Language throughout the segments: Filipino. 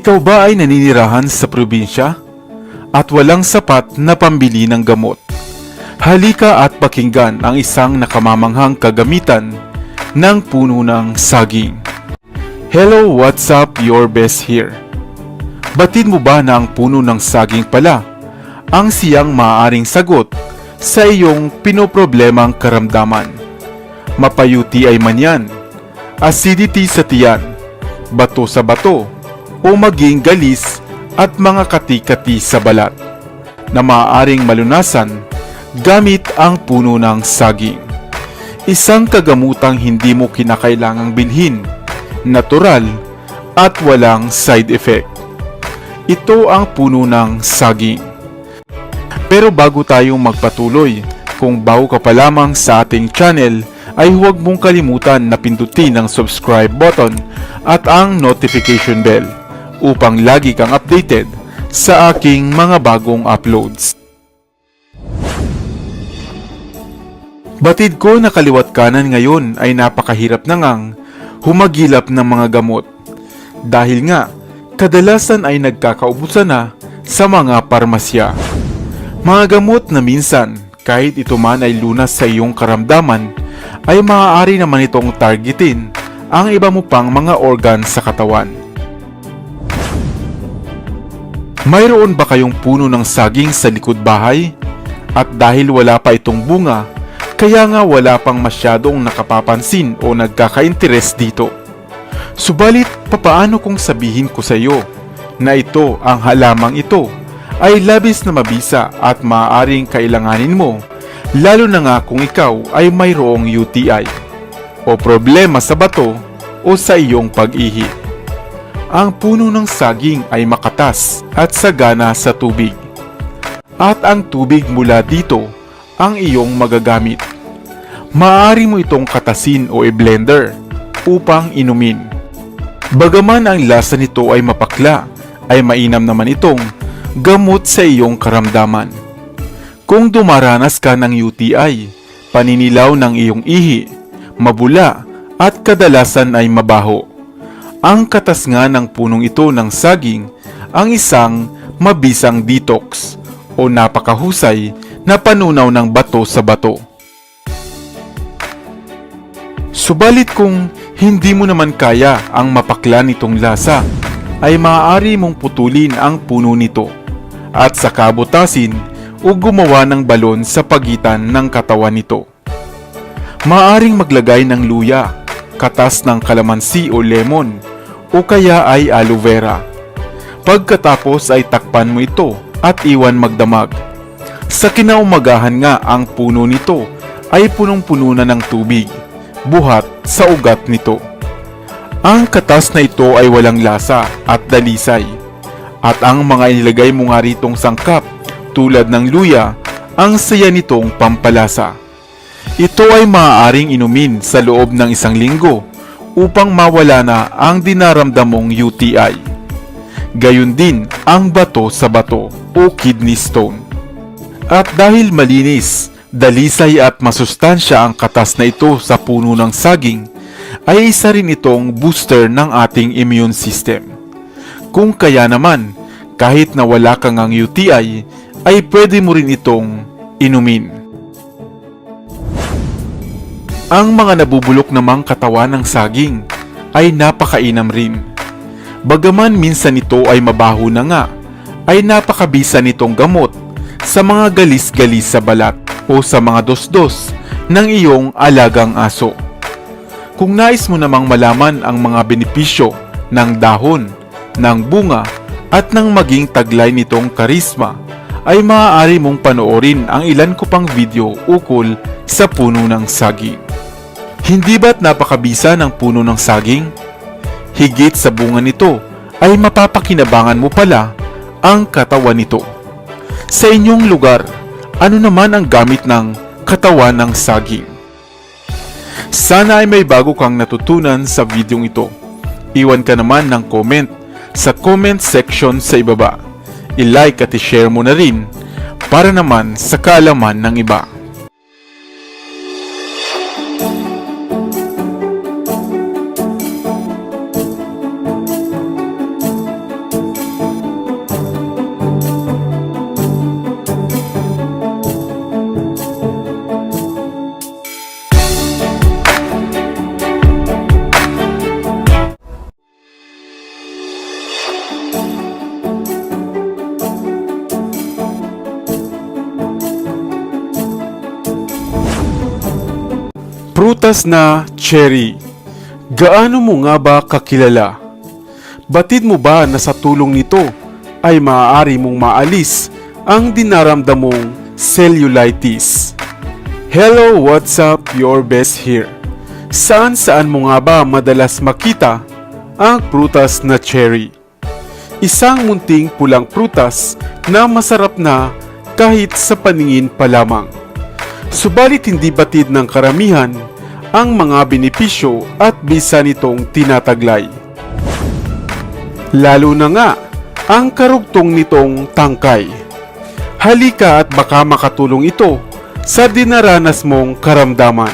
Ikaw ba ay naninirahan sa probinsya at walang sapat na pambili ng gamot? Halika at pakinggan ang isang nakamamanghang kagamitan ng puno ng saging. Hello, what's up? Your best here. Batid mo ba na ang puno ng saging pala ang siyang maaaring sagot sa iyong pinoproblemang karamdaman? Mapayuti ay man yan, acidity sa tiyan, bato sa bato, o maging galis at mga kati-kati sa balat na maaaring malunasan gamit ang puno ng saging. Isang kagamutang hindi mo kinakailangang bilhin, natural at walang side effect. Ito ang puno ng saging. Pero bago tayong magpatuloy, kung bago ka pa lamang sa ating channel, ay huwag mong kalimutan na pindutin ang subscribe button at ang notification bell upang lagi kang updated sa aking mga bagong uploads. Batid ko na kaliwat kanan ngayon ay napakahirap na ngang humagilap ng mga gamot. Dahil nga, kadalasan ay nagkakaubusan na sa mga parmasya. Mga gamot na minsan, kahit ito man ay lunas sa iyong karamdaman, ay maaari naman itong targetin ang iba mo pang mga organ sa katawan. Mayroon ba kayong puno ng saging sa likod bahay? At dahil wala pa itong bunga, kaya nga wala pang masyadong nakapapansin o nagkaka-interes dito. Subalit, papaano kung sabihin ko sa iyo na ito ang halamang ito ay labis na mabisa at maaaring kailanganin mo lalo na nga kung ikaw ay mayroong UTI o problema sa bato o sa iyong pag-ihi. Ang puno ng saging ay makatas at sagana sa tubig. At ang tubig mula dito ang iyong magagamit. Maaari mo itong katasin o i-blender upang inumin. Bagaman ang lasa nito ay mapakla, ay mainam naman itong gamot sa iyong karamdaman. Kung dumaranas ka ng UTI, paninilaw ng iyong ihi, mabula at kadalasan ay mabaho. Ang katas nga ng punong ito ng saging ang isang mabisang detox o napakahusay na panunaw ng bato sa bato. Subalit kung hindi mo naman kaya ang mapakla nitong lasa, ay maaari mong putulin ang puno nito at saka butasin o gumawa ng balon sa pagitan ng katawan nito. Maaring maglagay ng luya, katas ng kalamansi o lemon, o kaya ay aloe vera. Pagkatapos ay takpan mo ito at iwan magdamag. Sa kinaumagahan nga ang puno nito ay punong-puno na ng tubig, buhat sa ugat nito. Ang katas na ito ay walang lasa at dalisay. At ang mga inilagay mo nga ritong sangkap tulad ng luya, ang saya nitong pampalasa. Ito ay maaaring inumin sa loob ng isang linggo upang mawala na ang dinaramdamong UTI. Gayun din ang bato sa bato o kidney stone. At dahil malinis, dalisay at masustansya ang katas na ito sa puno ng saging, ay isa rin itong booster ng ating immune system. Kung kaya naman, kahit na wala kang ang UTI, ay pwede mo rin itong inumin. Ang mga nabubulok namang katawan ng saging ay napakainam rin. Bagaman minsan ito ay mabaho na nga, ay napakabisa nitong gamot sa mga galis-galis sa balat o sa mga dos-dos ng iyong alagang aso. Kung nais mo namang malaman ang mga benepisyo ng dahon, ng bunga at ng maging taglay nitong karisma, ay maaari mong panoorin ang ilan ko pang video ukol sa puno ng saging. Hindi ba't napakabisa ng puno ng saging? Higit sa bunga nito ay mapapakinabangan mo pala ang katawan nito. Sa inyong lugar, ano naman ang gamit ng katawan ng saging? Sana ay may bago kang natutunan sa videong ito. Iwan ka naman ng comment sa comment section sa ibaba. I-like at i-share mo na rin para naman sa kaalaman ng iba. Prutas na cherry. Gaano mo nga ba kakilala? Batid mo ba na sa tulong nito ay maaari mong maalis ang dinaramdam mong cellulitis? Hello, what's up? Your best here. Saan saan mo nga ba madalas makita ang prutas na cherry? Isang munting pulang prutas na masarap na kahit sa paningin pa lamang. Subalit hindi batid ng karamihan ang mga benepisyo at bisa nitong tinataglay. Lalo na nga ang karugtong nitong tangkay. Halika at baka makatulong ito sa dinaranas mong karamdaman.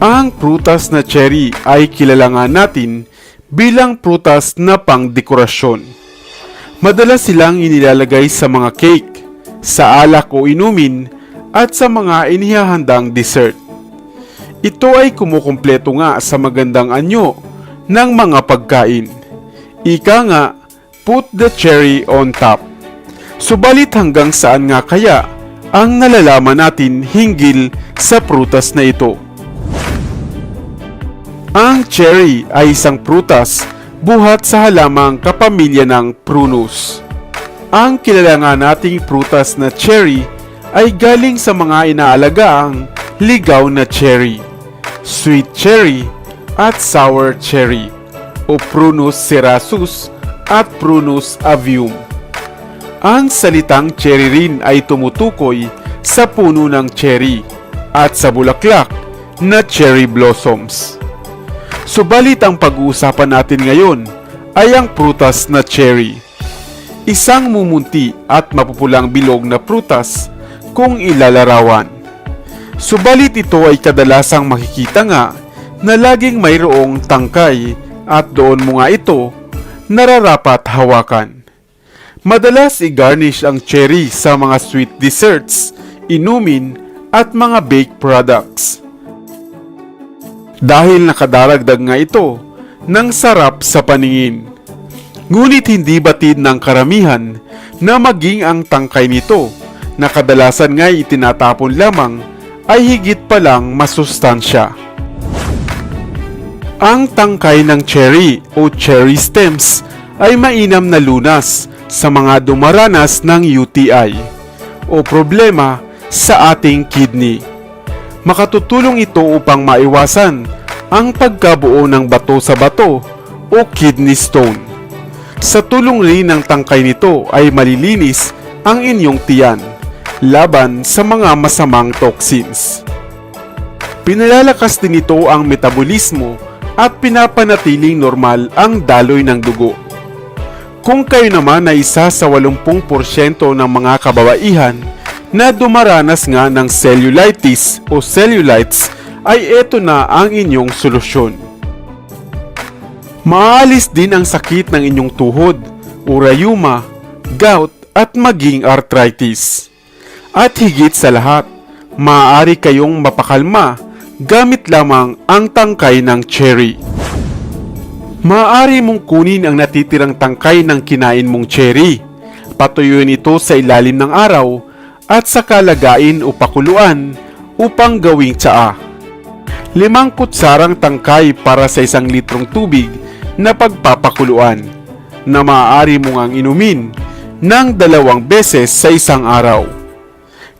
Ang prutas na cherry ay kilala nga natin bilang prutas na pangdekorasyon. Madalas silang inilalagay sa mga cake, sa alak o inumin, at sa mga inihahandang dessert. Ito ay kumukumpleto nga sa magandang anyo ng mga pagkain. Ika nga, put the cherry on top. Subalit hanggang saan nga kaya ang nalalaman natin hinggil sa prutas na ito? Ang cherry ay isang prutas buhat sa halamang kapamilya ng prunus. Ang kilala nga nating prutas na cherry ay galing sa mga inaalagaang ligaw na cherry, sweet cherry at sour cherry o Prunus cerasus at Prunus avium. Ang salitang cherry rin ay tumutukoy sa puno ng cherry at sa bulaklak na cherry blossoms. Subalit ang pag-uusapan natin ngayon ay ang prutas na cherry. Isang mumunti at mapupulang bilog na prutas kung ilalarawan. Subalit ito ay kadalasang makikita nga na laging mayroong tangkay at doon mo nga ito nararapat hawakan. Madalas i-garnish ang cherry sa mga sweet desserts, inumin at mga baked products. Dahil nakadaragdag nga ito ng sarap sa paningin. Ngunit hindi batid ng karamihan na maging ang tangkay nito na kadalasan nga itinatapon lamang ay higit pa lang masustansya. Ang tangkay ng cherry o cherry stems ay mainam na lunas sa mga dumaranas ng UTI o problema sa ating kidney. Makatutulong ito upang maiwasan ang pagkabuo ng bato sa bato o kidney stone. Sa tulong rin ng tangkay nito ay malilinis ang inyong tiyan laban sa mga masamang toxins. Pinalalakas din ito ang metabolismo at pinapanatiling normal ang daloy ng dugo. Kung kayo naman ay isa sa 80% ng mga kababaihan na dumaranas nga ng cellulitis o cellulites ay ito na ang inyong solusyon. Maalis din ang sakit ng inyong tuhod, urayuma, gout at maging arthritis. At higit sa lahat, maaari kayong mapakalma gamit lamang ang tangkay ng cherry. Maaari mong kunin ang natitirang tangkay ng kinain mong cherry. Patuyuin ito sa ilalim ng araw at saka lagain o pakuluan upang gawing tsaa. Limang kutsarang tangkay para sa isang litrong tubig na pagpapakuluan na maaari mong ang inumin ng dalawang beses sa isang araw.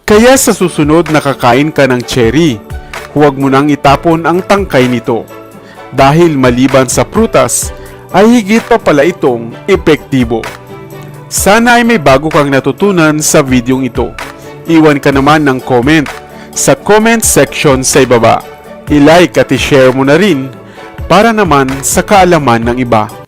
Kaya sa susunod na kakain ka ng cherry, huwag mo nang itapon ang tangkay nito. Dahil maliban sa prutas, ay higit pa pala itong epektibo. Sana ay may bago kang natutunan sa videong ito. Iwan ka naman ng comment sa comment section sa ibaba. I-like at i-share mo na rin para naman sa kaalaman ng iba.